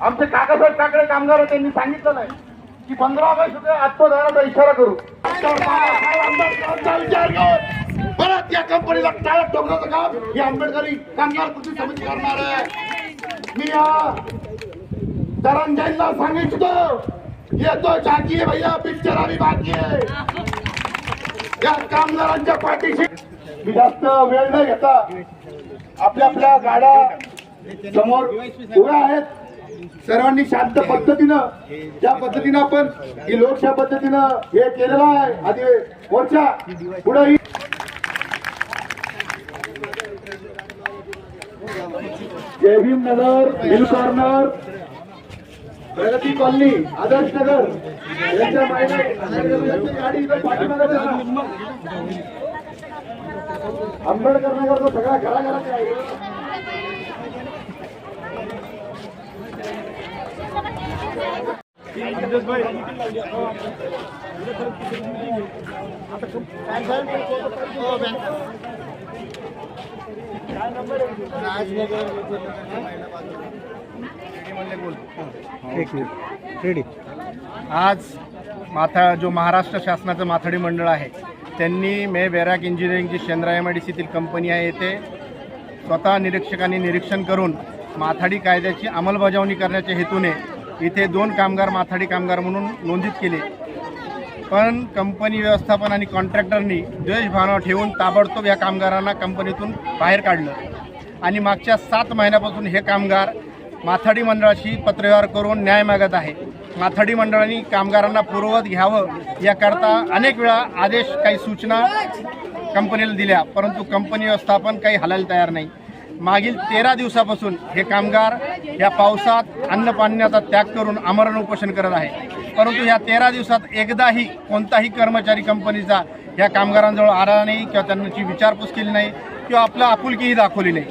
आमचे काकासाहेब काकडे कामगार त्यांनी सांगितलं नाही. की पंधरा ऑगस्ट आत्मदानाचा इशारा करू. विचार परत या कंपनीला टाळत ठोकण्याचं काम हे आंबेडकरी कामगार कृती समिती करणार आहे. मी या तरंजाईला सांगितलं येतो झाकी आहे भैया पिक्चर आम्ही बाकी आहे. या कामगारांच्या पाठीशी मी जास्त वेळ न घेता आपल्या आपल्या गाड्या समोर उभ्या आहेत. सर्वांनी शांत पद्धतीनं ज्या पद्धतीनं आपण ही लोकशाही पद्धतीनं हे केलेलं आहे आधी मोर्चा पुढे Jai Bhim Nagar hill corner Pragati colony Adarsh Nagar. यांच्या. आंबेडकर नगरचा सगळा घराघरात आहे. एक मिनिट. रेडी आज माथा जो महाराष्ट्र शासनाचं माथाडी मंडळ आहे त्यांनी मे बॅरॅक इंजिनिअरिंगची शेंद्रा एम आय डी सीतील कंपनी आहे येथे स्वतः निरीक्षकांनी निरीक्षण करून माथाडी कायद्याची अंमलबजावणी करण्याच्या हेतूने इथे दोन कामगार माथाडी कामगार म्हणून नोंदित केले. पण कंपनी व्यवस्थापन आणि कॉन्ट्रॅक्टरनी द्वेषभावना ठेवून ताबडतोब या कामगारांना कंपनीतून बाहेर काढलं. आणि मागच्या सात महिन्यापासून हे कामगार माथाडी मंडळाशी पत्रव्यवहार करून न्याय मागत आहे. माथाडी मंडळाने कामगारांना पूर्ववत घ्यावं याकरता अनेक वेळा आदेश काही सूचना कंपनीला दिल्या. परंतु कंपनी व्यवस्थापन काही हलायला तयार नाही. मागील तेरा दिवसापासून हे कामगार या पावसात अन्न पाण्याचा त्याग करून आमरण उपोषण करत आहे. परंतु या तेरा दिवसात एकदाही कोणताही कर्मचारी कंपनीचा या कामगारांजवळ आला नाही किंवा त्यांची विचारपूस केली नाही किंवा आपलं आपुलकीही दाखवली नाही.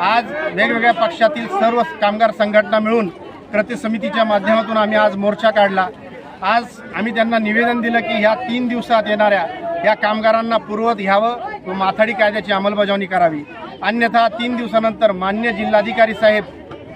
आज वेगवेगळ्या पक्षातील सर्व कामगार संघटना मिळून कृती समितीच्या माध्यमातून आम्ही आज मोर्चा काढला. आज आम्ही त्यांना निवेदन दिलं की ह्या तीन दिवसात येणाऱ्या या कामगारांना पूर्वत घ्यावं व माथाडी कायद्याची अंमलबजावणी करावी. अन्यथा तीन दिवसानंतर मान्य जिल्हाधिकारी साहेब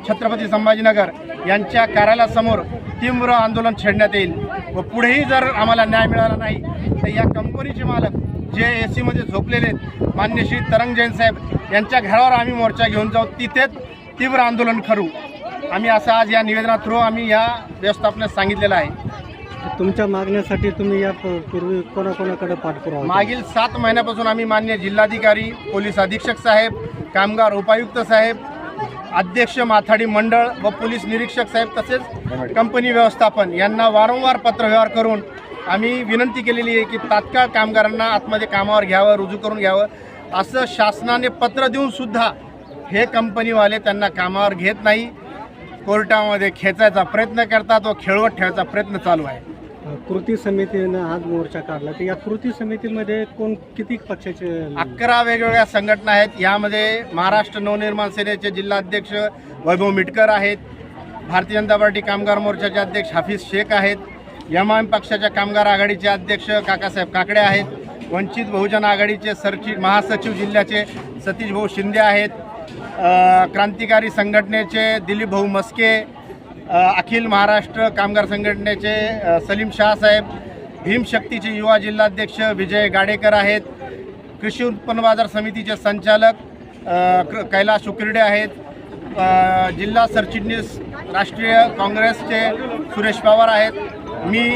छत्रपती संभाजीनगर यांच्या कार्यालयासमोर तीव्र आंदोलन छेडण्यात येईल व पुढेही जर आम्हाला न्याय मिळाला नाही तर या कंपनीचे मालक जे ए सीमध्ये झोपलेले आहेत, मान्य श्री तरंग जैन साहेब यांच्या घरावर आम्ही मोर्चा घेऊन जाऊ तिथेच तीव्र आंदोलन करू. आम्ही असं आज या निवेदना थ्रू आम्ही या व्यवस्थापनास सांगितलेलं आहे. तुमच्या मागण्यासाठी तुम्ही या पूर्वी कोणाकोणाकडे पाठपुरावा केला? मागील सात महिन्यापासून आम्ही मान्य जिल्हाधिकारी पोलीस अधीक्षक साहेब कामगार उपायुक्त साहेब अध्यक्ष माथाडी मंडळ व पोलीस निरीक्षक साहेब तसेच कंपनी व्यवस्थापन यांना वारंवार पत्रव्यवहार करून आम्ही विनंती केलेली आहे की तात्काळ कामगारांना आतमध्ये कामावर घ्यावं रुजू करून घ्यावं. असं शासनाने पत्र देऊन सुद्धा हे कंपनीवाले त्यांना कामावर घेत नाही. कोर्टामध्ये खेचायचा प्रयत्न करतात व खेळवत ठेवायचा प्रयत्न चालू आहे. कृती समितीनं आज मोर्चा काढला. तर या कृती समितीमध्ये कोण किती पक्षाचे अकरा वेगवेगळ्या संघटना आहेत. यामध्ये महाराष्ट्र नवनिर्माण सेनेचे जिल्हाध्यक्ष वैभव मिटकर आहेत. भारतीय जनता पार्टी कामगार मोर्चाचे अध्यक्ष हाफिज शेख आहेत. एम आय पक्षाच्या कामगार आघाडीचे अध्यक्ष काकासाहेब काकडे आहेत. वंचित बहुजन आघाडीचे सरचि महासचिव जिल्ह्याचे सतीश भाऊ शिंदे आहेत. क्रांतिकारी संघटनेचे दिलीप भाऊ मस्के अखिल महाराष्ट्र कामगार संघटनेचे सलीम शाहसाहेब भीमशक्तीचे युवा जिल्हाध्यक्ष विजय गाडेकर आहेत कृषी उत्पन्न बाजार समितीचे संचालक क- कैलास उकिरडे आहेत जिल्हा सरचिटणीस राष्ट्रीय काँग्रेसचे सुरेश पवार आहेत मी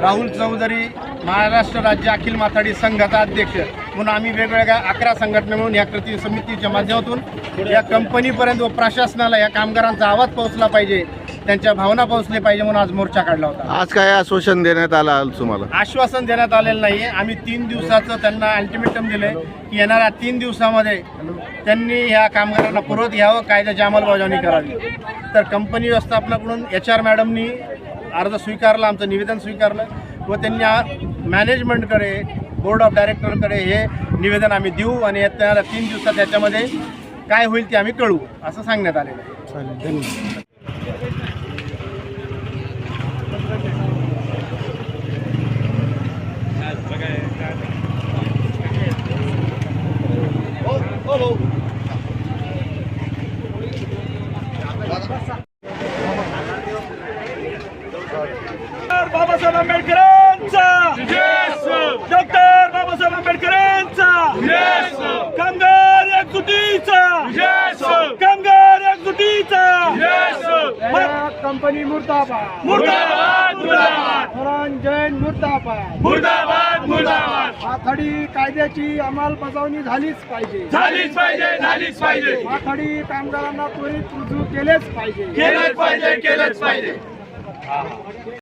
राहुल चौधरी महाराष्ट्र राज्य अखिल माथाडी संघाचा अध्यक्ष. म्हणून आम्ही वेगवेगळ्या अकरा संघटना मिळून या कृती समितीच्या माध्यमातून या कंपनीपर्यंत व प्रशासनाला या कामगारांचा आवाज पोहोचला पाहिजे त्यांच्या भावना पोहोचल्या पाहिजे म्हणून आज मोर्चा काढला होता. आज काय आश्वासन देण्यात आलं तुम्हाला? आश्वासन देण्यात आलेलं नाही आम्ही तीन दिवसाचं त्यांना अल्टिमेटम दिलं आहे की येणाऱ्या तीन दिवसामध्ये त्यांनी ह्या कामगारांना पुरवत घ्यावं कायद्याची अंमलबजावणी करावी. तर कंपनी व्यवस्थापनाकडून एच आर मॅडमनी अर्ज स्वीकारला आमचं निवेदन स्वीकारलं व त्यांनी मॅनेजमेंटकडे बोर्ड ऑफ डायरेक्टरकडे हे निवेदन आम्ही देऊ आणि त्याला तीन दिवसात त्याच्यामध्ये काय होईल ते आम्ही कळू असं सांगण्यात आलेलं आहे. धन्यवाद. बाबासाहेब आंबेडकर! कंपनी मुर्दाबाद. मुर्दाबाद मुर्दाबाद. जैन मुर्दाबाद. मुर्दाबाद मुर्दाबाद. माथाडी कायद्याची अंमलबजावणी झालीच पाहिजे. झालीच पाहिजे झालीच पाहिजे. माथाडी कामगारांना त्वरित रुजू केलेच पाहिजे. केलंच पाहिजे केलंच पाहिजे.